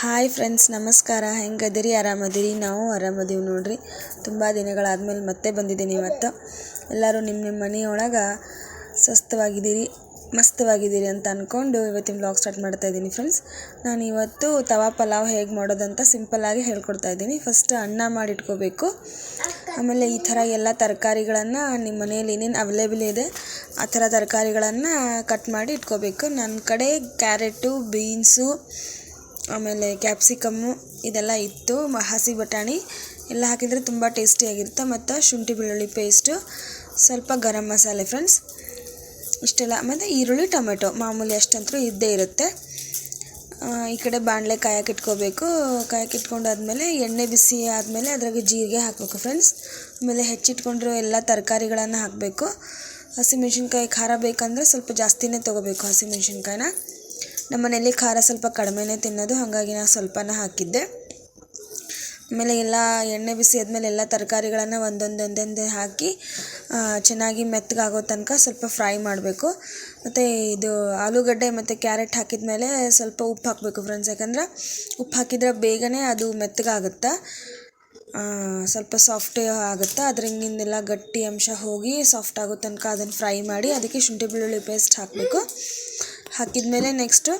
Hi friends ನಮಸ್ಕಾರ. ಹೆಂಗದಿರಿ? ಆರಾಮದಿರಿ? ನಾವು ಆರಾಮದೀವಿ ನೋಡ್ರಿ. ತುಂಬ ದಿನಗಳಾದಮೇಲೆ ಮತ್ತೆ ಬಂದಿದ್ದೀನಿ ಇವತ್ತು. ಎಲ್ಲರೂ ನಿಮ್ಮ ನಿಮ್ಮ ಮನೆಯೊಳಗೆ ಸ್ವಸ್ಥವಾಗಿದ್ದೀರಿ, ಮಸ್ತವಾಗಿದ್ದೀರಿ ಅಂತ ಅಂದ್ಕೊಂಡು ಇವತ್ತಿನ ಬ್ಲಾಗ್ ಸ್ಟಾರ್ಟ್ ಮಾಡ್ತಾ ಇದ್ದೀನಿ ಫ್ರೆಂಡ್ಸ್ ನಾನು ಇವತ್ತು ತವಾ ಪಲಾವ್ ಹೇಗೆ ಮಾಡೋದಂತ ಸಿಂಪಲ್ಲಾಗಿ ಹೇಳ್ಕೊಡ್ತಾ ಇದ್ದೀನಿ. ಫಸ್ಟ್ ಅನ್ನ ಮಾಡಿಟ್ಕೋಬೇಕು. ಆಮೇಲೆ ಈ ಥರ ಎಲ್ಲ ತರಕಾರಿಗಳನ್ನು ನಿಮ್ಮ ಮನೆಯಲ್ಲಿ ಏನೇನು ಅವೈಲೇಬಲ್ ಇದೆ, ಆ ಥರ ತರಕಾರಿಗಳನ್ನು ಕಟ್ ಮಾಡಿ ಇಟ್ಕೋಬೇಕು. ನನ್ನ ಕಡೆ ಕ್ಯಾರೆಟು ಬೀನ್ಸು ಆಮೇಲೆ ಕ್ಯಾಪ್ಸಿಕಮ್ಮು ಇದೆಲ್ಲ ಇತ್ತು ಹಸಿ ಬಟಾಣಿ ಎಲ್ಲ ಹಾಕಿದರೆ ತುಂಬ ಟೇಸ್ಟಿಯಾಗಿರುತ್ತೆ ಮತ್ತು ಶುಂಠಿ ಬೆಳ್ಳುಳ್ಳಿ ಪೇಸ್ಟು ಸ್ವಲ್ಪ ಗರಂ ಮಸಾಲೆ ಫ್ರೆಂಡ್ಸ್ ಇಷ್ಟೆಲ್ಲ. ಮತ್ತು ಈರುಳ್ಳಿ, ಟೊಮೆಟೊ ಮಾಮೂಲಿ ಅಷ್ಟಂತೂ ಇದ್ದೇ ಇರುತ್ತೆ. ಈ ಕಡೆ ಬಾಣಲೆ ಕಾಯಕ್ಕೆ ಇಟ್ಕೋಬೇಕು. ಕಾಯಕ್ಕೆ ಇಟ್ಕೊಂಡಾದ್ಮೇಲೆ ಎಣ್ಣೆ ಬಿಸಿ ಆದಮೇಲೆ ಅದ್ರಾಗೆ ಜೀರಿಗೆ ಹಾಕಬೇಕು ಫ್ರೆಂಡ್ಸ್ ಆಮೇಲೆ ಹೆಚ್ಚಿಟ್ಕೊಂಡಿರೋ ಎಲ್ಲ ತರಕಾರಿಗಳನ್ನು ಹಾಕಬೇಕು. ಹಸಿಮೆಣ್ಸಿನ್ಕಾಯಿ ಖಾರ ಬೇಕಂದರೆ ಸ್ವಲ್ಪ ಜಾಸ್ತಿನೇ ತೊಗೋಬೇಕು ಹಸಿಮೆಣ್ಸಿನ್ಕಾಯಿನ ನಮ್ಮ ಮನೇಲಿ ಖಾರ ಸ್ವಲ್ಪ ಕಡಿಮೆನೇ ತಿನ್ನೋದು, ಹಾಗಾಗಿ ನಾನು ಸ್ವಲ್ಪನೇ ಹಾಕಿದ್ದೆ. ಆಮೇಲೆ ಎಲ್ಲ ಎಣ್ಣೆ ಬಿಸಿ ಆದಮೇಲೆ ಎಲ್ಲ ತರಕಾರಿಗಳನ್ನು ಒಂದೊಂದೊಂದೊಂದೇ ಹಾಕಿ ಚೆನ್ನಾಗಿ ಮೆತ್ತಗಾಗೋ ತನಕ ಸ್ವಲ್ಪ ಫ್ರೈ ಮಾಡಬೇಕು. ಮತ್ತು ಇದು ಆಲೂಗಡ್ಡೆ ಮತ್ತು ಕ್ಯಾರೆಟ್ ಹಾಕಿದ ಮೇಲೆ ಸ್ವಲ್ಪ ಉಪ್ಪು ಹಾಕಬೇಕು ಫ್ರೆಂಡ್ಸ್ ಯಾಕಂದ್ರೆ ಉಪ್ಪು ಹಾಕಿದ್ರೆ ಬೇಗನೆ ಅದು ಮೆತ್ತಗಾಗುತ್ತೆ. ಸ್ವಲ್ಪ ಸಾಫ್ಟ್ ಆಗುತ್ತೆ. ಅದರಿಂದೆಲ್ಲ ಗಟ್ಟಿ ಅಂಶ ಹೋಗಿ ಸಾಫ್ಟ್ ಆಗೋ ತನಕ ಅದನ್ನು ಫ್ರೈ ಮಾಡಿ, ಅದಕ್ಕೆ ಶುಂಠಿ ಬೆಳ್ಳುಳ್ಳಿ ಪೇಸ್ಟ್ ಹಾಕಬೇಕು. ಹಾಕಿದ ಮೇಲೆ ನೆಕ್ಸ್ಟು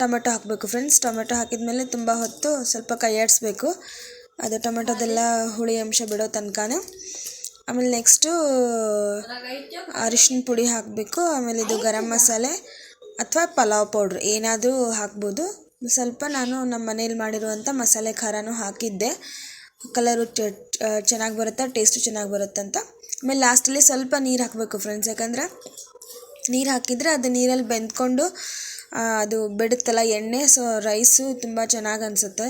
ಟೊಮೆಟೊ ಹಾಕಬೇಕು ಫ್ರೆಂಡ್ಸ್ ಟೊಮೆಟೊ ಹಾಕಿದ ಮೇಲೆ ತುಂಬ ಹೊತ್ತು ಸ್ವಲ್ಪ ಕೈಯಾಡಿಸ್ಬೇಕು ಅದು ಟೊಮೆಟೊದೆಲ್ಲ ಹುಳಿ ಅಂಶ ಬಿಡೋ ತನಕನೂ. ಆಮೇಲೆ ನೆಕ್ಸ್ಟು ಅರಿಶಿನ ಪುಡಿ ಹಾಕಬೇಕು. ಆಮೇಲೆ ಇದು ಗರಂ ಮಸಾಲೆ ಅಥವಾ ಪಲಾವ್ ಪೌಡ್ರ್ ಏನಾದರೂ ಹಾಕ್ಬೋದು. ಸ್ವಲ್ಪ ನಾನು ನಮ್ಮ ಮನೇಲಿ ಮಾಡಿರುವಂಥ ಮಸಾಲೆ ಖಾರನೂ ಹಾಕಿದ್ದೆ. ಕಲರು ಚೆನ್ನಾಗಿ ಬರುತ್ತೆ ಟೇಸ್ಟು ಚೆನ್ನಾಗಿ ಬರುತ್ತೆ ಅಂತ ಆಮೇಲೆ ಲಾಸ್ಟಲ್ಲಿ ಸ್ವಲ್ಪ ನೀರು ಹಾಕಬೇಕು ಫ್ರೆಂಡ್ಸ್ ಯಾಕಂದ್ರೆ ನೀರು ಹಾಕಿದರೆ ಅದು ನೀರಲ್ಲಿ ಬೆಂದ್ಕೊಂಡು ಅದು ಬಿಡುತ್ತಲ್ಲ ಎಣ್ಣೆ ಸೊ ರೈಸು ತುಂಬ ಚೆನ್ನಾಗಿ ಅನಿಸುತ್ತೆ.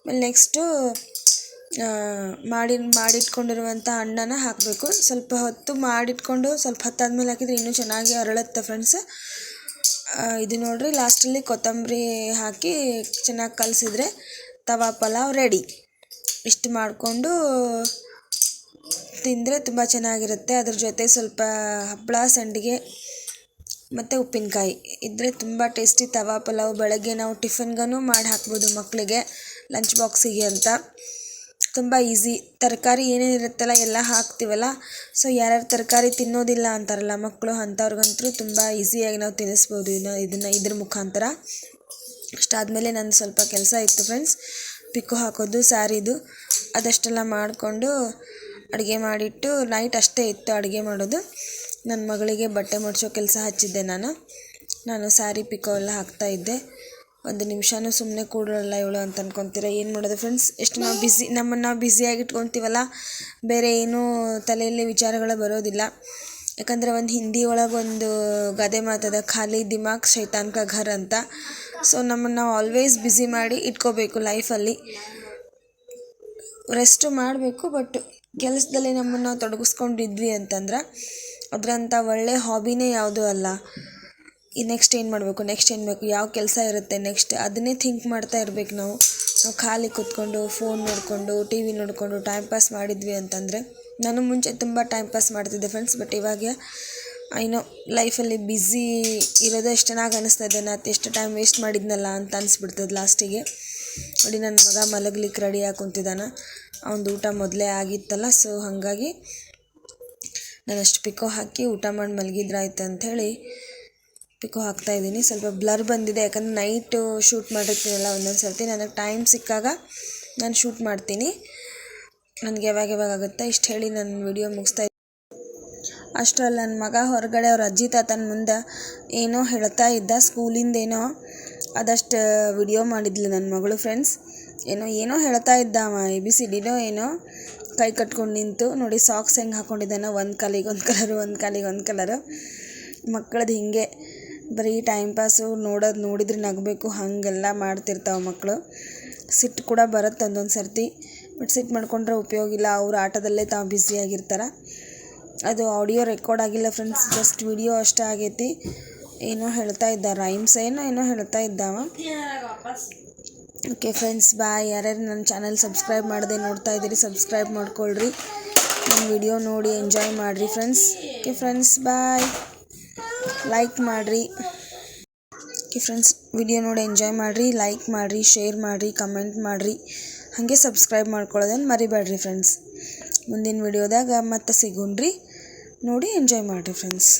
ಆಮೇಲೆ ನೆಕ್ಸ್ಟು ಮಾಡಿ ಮಾಡಿಟ್ಕೊಂಡಿರುವಂಥ ಅನ್ನನ ಹಾಕಬೇಕು. ಸ್ವಲ್ಪ ಹೊತ್ತು ಮಾಡಿಟ್ಕೊಂಡು, ಸ್ವಲ್ಪ ಹೊತ್ತಾದ್ಮೇಲೆ ಹಾಕಿದರೆ ಇನ್ನೂ ಚೆನ್ನಾಗಿ ಅರಳುತ್ತೆ ಫ್ರೆಂಡ್ಸ್ ಇದು ನೋಡಿರಿ ಲಾಸ್ಟಲ್ಲಿ ಕೊತ್ತಂಬರಿ ಹಾಕಿ ಚೆನ್ನಾಗಿ ಕಲಸಿದ್ರೆ ತವಾ ಪಲಾವ್ ರೆಡಿ ಇಷ್ಟು ಮಾಡಿಕೊಂಡು ತಿಂದರೆ ತುಂಬ ಚೆನ್ನಾಗಿರುತ್ತೆ. ಅದ್ರ ಜೊತೆ ಸ್ವಲ್ಪ ಹಪ್ಪಳ ಸಂಡಿಗೆ ಮತ್ತು ಉಪ್ಪಿನಕಾಯಿ. ಇದ್ದರೆ ತುಂಬ ಟೇಸ್ಟಿ ತವಾ ಪಲಾವ್ ಬೆಳಗ್ಗೆ ನಾವು ಟಿಫನ್ಗೂ ಮಾಡಿ ಹಾಕ್ಬೋದು ಮಕ್ಕಳಿಗೆ ಲಂಚ್ ಬಾಕ್ಸಿಗೆ ಅಂತ. ತುಂಬ ಈಸಿ ತರಕಾರಿ ಏನೇನು ಇರುತ್ತಲ್ಲ ಎಲ್ಲ ಹಾಕ್ತೀವಲ್ಲ? ಸೊ ಯಾರ್ಯಾರು ತರಕಾರಿ ತಿನ್ನೋದಿಲ್ಲ ಅಂತಾರಲ್ಲ ಮಕ್ಕಳು ಅಂಥವ್ರಿಗಂತೂ ತುಂಬ ಈಸಿಯಾಗಿ ನಾವು ತಿನ್ನಿಸ್ಬೋದು ಇನ್ನು ಇದನ್ನು ಇದ್ರ ಮುಖಾಂತರ. ಅಷ್ಟಾದಮೇಲೆ ನಂದು ಸ್ವಲ್ಪ ಕೆಲಸ ಇತ್ತು ಫ್ರೆಂಡ್ಸ್ ಪಿಕ್ಕು ಹಾಕೋದು ಸ್ಯಾರಿದು ಅದಷ್ಟೆಲ್ಲ ಮಾಡಿಕೊಂಡು ಅಡುಗೆ ಮಾಡಿಟ್ಟು ನೈಟ್ ಅಷ್ಟೇ ಇತ್ತು ಅಡುಗೆ ಮಾಡೋದು. ನನ್ನ ಮಗಳಿಗೆ ಬಟ್ಟೆ ಮಡಿಸೋ ಕೆಲಸ ಹಚ್ಚಿದ್ದೆ ನಾನು. ನಾನು ಸ್ಯಾರಿ ಪಿಕೋ ಎಲ್ಲ ಹಾಕ್ತಾ ಇದ್ದೆ. ಒಂದು ನಿಮಿಷನೂ ಸುಮ್ಮನೆ ಕೂಡಲ್ಲ ಇವಳು ಅಂತ ಅನ್ಕೊತೀರ? ಏನು ಮಾಡೋದು ಫ್ರೆಂಡ್ಸ್ ಎಷ್ಟು ನಾವು ಬಿಸಿ ನಮ್ಮನ್ನು ನಾವು ಬ್ಯುಸಿಯಾಗಿ ಇಟ್ಕೊತೀವಲ್ಲ ಬೇರೆ ಏನೂ ತಲೆಯಲ್ಲಿ ವಿಚಾರಗಳು ಬರೋದಿಲ್ಲ. ಯಾಕಂದರೆ ಒಂದು ಹಿಂದಿ ಒಳಗೊಂದು ಗದೆ ಮಾತದ ಖಾಲಿ ದಿಮಾಗ್ ಶೈತಾನ್ ಕಾ ಘರ್ ಅಂತ. ಸೊ ನಮ್ಮನ್ನು ಆಲ್ವೇಸ್ ಬ್ಯುಸಿ ಮಾಡಿ ಇಟ್ಕೋಬೇಕು ಲೈಫಲ್ಲಿ ರೆಸ್ಟು ಮಾಡಬೇಕು ಬಟ್ ಕೆಲಸದಲ್ಲಿ ನಮ್ಮನ್ನು ತೊಡಗಿಸ್ಕೊಂಡಿದ್ವಿ ಅಂತಂದ್ರೆ ಅದರಂಥ ಒಳ್ಳೆಯ ಹಾಬಿನೇ ಯಾವುದೂ ಅಲ್ಲ. ಈ ನೆಕ್ಸ್ಟ್ ಏನು ಮಾಡಬೇಕು ನೆಕ್ಸ್ಟ್ ಏನು ಬೇಕು, ಯಾವ ಕೆಲಸ ಇರುತ್ತೆ ನೆಕ್ಸ್ಟ್ ಅದನ್ನೇ ಥಿಂಕ್ ಮಾಡ್ತಾ ಇರ್ಬೇಕು ನಾವು. ನಾವು ಖಾಲಿ ಕೂತ್ಕೊಂಡು ಫೋನ್ ನೋಡಿಕೊಂಡು ಟಿ ವಿ ನೋಡಿಕೊಂಡು ಟೈಮ್ ಪಾಸ್ ಮಾಡಿದ್ವಿ ಅಂತಂದರೆ ನಾನು ಮುಂಚೆ ತುಂಬ ಟೈಮ್ ಪಾಸ್ ಮಾಡ್ತಿದ್ದೆ ಫ್ರೆಂಡ್ಸ್ ಬಟ್ ಇವಾಗ ಏನೋ ಲೈಫಲ್ಲಿ ಬ್ಯುಸಿ ಇರೋದೇ ಎಷ್ಟು ಚೆನ್ನಾಗಿ ಅನ್ನಿಸ್ತಾ ಇದೆ, ನಾನು ಎಷ್ಟು ಟೈಮ್ ವೇಸ್ಟ್ ಮಾಡಿದ್ನಲ್ಲ ಅಂತ ಅನಿಸ್ಬಿಡ್ತದೆ ಲಾಸ್ಟಿಗೆ ನೋಡಿ ನನ್ನ ಮಗ ಮಲಗ್ಲಿಕ್ಕೆ ರೆಡಿ ಕುಂತಿದ್ದಾನೆ. ಅವನದು ಊಟ ಮೊದಲೇ ಆಗಿತ್ತಲ್ಲ ಸೊ ಹಾಗಾಗಿ ನಾನು ಅಷ್ಟು ಪಿಕೋ ಹಾಕಿ ಊಟ ಮಾಡಿ ಮಲಗಿದ್ರಾಯ್ತು ಅಂಥೇಳಿ ಪಿಕೋ ಹಾಕ್ತಾಯಿದ್ದೀನಿ ಸ್ವಲ್ಪ ಬ್ಲರ್ ಬಂದಿದೆ, ಯಾಕಂದರೆ ನೈಟು ಶೂಟ್ ಮಾಡಿರ್ತೀನಲ್ಲ ಒಂದೊಂದು ಸರ್ತಿ. ನನಗೆ ಟೈಮ್ ಸಿಕ್ಕಾಗ ನಾನು ಶೂಟ್ ಮಾಡ್ತೀನಿ. ನನಗೆ ಯಾವಾಗ ಯಾವಾಗ ಆಗುತ್ತೆ ಇಷ್ಟು ಹೇಳಿ ನನ್ನ ವಿಡಿಯೋ ಮುಗಿಸ್ತಾ ಅಷ್ಟರಲ್ಲಿ ನನ್ನ ಮಗ ಹೊರಗಡೆ ಅವ್ರ ಅಜ್ಜಿ ತಾತನ ಮುಂದೆ ಏನೋ ಹೇಳ್ತಾ ಇದ್ದ ಸ್ಕೂಲಿಂದೇನೋ ಅದಷ್ಟು ವಿಡಿಯೋ ಮಾಡಿದ್ಲು ನನ್ನ ಮಗಳು ಫ್ರೆಂಡ್ಸ್ ಏನೋ ಏನೋ ಹೇಳ್ತಾ ಇದ್ದ ಅವ ಎ ಬಿ ಸಿ ಡಿನೋ ಏನೋ. ಕೈ ಕಟ್ಕೊಂಡು ನಿಂತು, ನೋಡಿ ಸಾಕ್ಸ್ ಹೆಂಗೆ ಹಾಕ್ಕೊಂಡಿದ್ದಾನೆ ಒಂದು ಕಾಲಿಗೆ ಒಂದು ಕಲರು ಒಂದು ಕಾಲಿಗೆ ಒಂದು ಕಲರು ಮಕ್ಕಳದ್ದು ಹಿಂಗೆ. ಬರೀ ಟೈಮ್ ಪಾಸು ನೋಡೋದು, ನೋಡಿದ್ರೆ ನಗಬೇಕು, ಹಾಗೆಲ್ಲ ಮಾಡ್ತಿರ್ತಾವೆ ಮಕ್ಕಳು ಸಿಟ್ಟು ಕೂಡ ಬರುತ್ತೆ ಒಂದೊಂದು ಸರ್ತಿ ಬಟ್ ಸಿಟ್ಟು ಮಾಡ್ಕೊಂಡ್ರೆ ಉಪಯೋಗ ಇಲ್ಲ, ಅವ್ರ ಆಟದಲ್ಲೇ ತಾವು ಬ್ಯುಸಿಯಾಗಿರ್ತಾರೆ ಅದು ಆಡಿಯೋ ರೆಕಾರ್ಡ್ ಆಗಿಲ್ಲ ಫ್ರೆಂಡ್ಸ್ ಜಸ್ಟ್ ವಿಡಿಯೋ ಅಷ್ಟೇ ಆಗೈತಿ. ಏನೋ ಹೇಳ್ತಾ ಇದ್ದ ರೈಮ್ಸ್ ಏನೋ ಏನೋ ಹೇಳ್ತಾ ಇದ್ದಾವ. ಓಕೆ ಫ್ರೆಂಡ್ಸ್ ಬಾಯ್ ಯಾರ್ಯಾರು ನನ್ನ ಚಾನಲ್ ಸಬ್ಸ್ಕ್ರೈಬ್ ಮಾಡದೆ ನೋಡ್ತಾ ಇದ್ದೀರಿ ಸಬ್ಸ್ಕ್ರೈಬ್ ಮಾಡ್ಕೊಳ್ರಿ. ನಮ್ಮ ವಿಡಿಯೋ ನೋಡಿ ಎಂಜಾಯ್ ಮಾಡಿರಿ friends okay friends bye like ಮಾಡಿರಿ. ಓಕೆ ಫ್ರೆಂಡ್ಸ್ ವಿಡಿಯೋ ನೋಡಿ ಎಂಜಾಯ್ ಮಾಡಿರಿ ಲೈಕ್ ಮಾಡಿರಿ ಶೇರ್ ಮಾಡಿರಿ ಕಮೆಂಟ್ ಮಾಡಿರಿ. ಹಾಗೆ ಸಬ್ಸ್ಕ್ರೈಬ್ ಮಾಡ್ಕೊಳ್ಳೋದನ್ನು ಮರಿಬೇಡ್ರಿ ಫ್ರೆಂಡ್ಸ್ ಮುಂದಿನ ವಿಡಿಯೋದಾಗ ಮತ್ತೆ ಸಿಗೋಣ್ರಿ. ನೋಡಿ ಎಂಜಾಯ್ ಮಾಡಿರಿ ಫ್ರೆಂಡ್ಸ್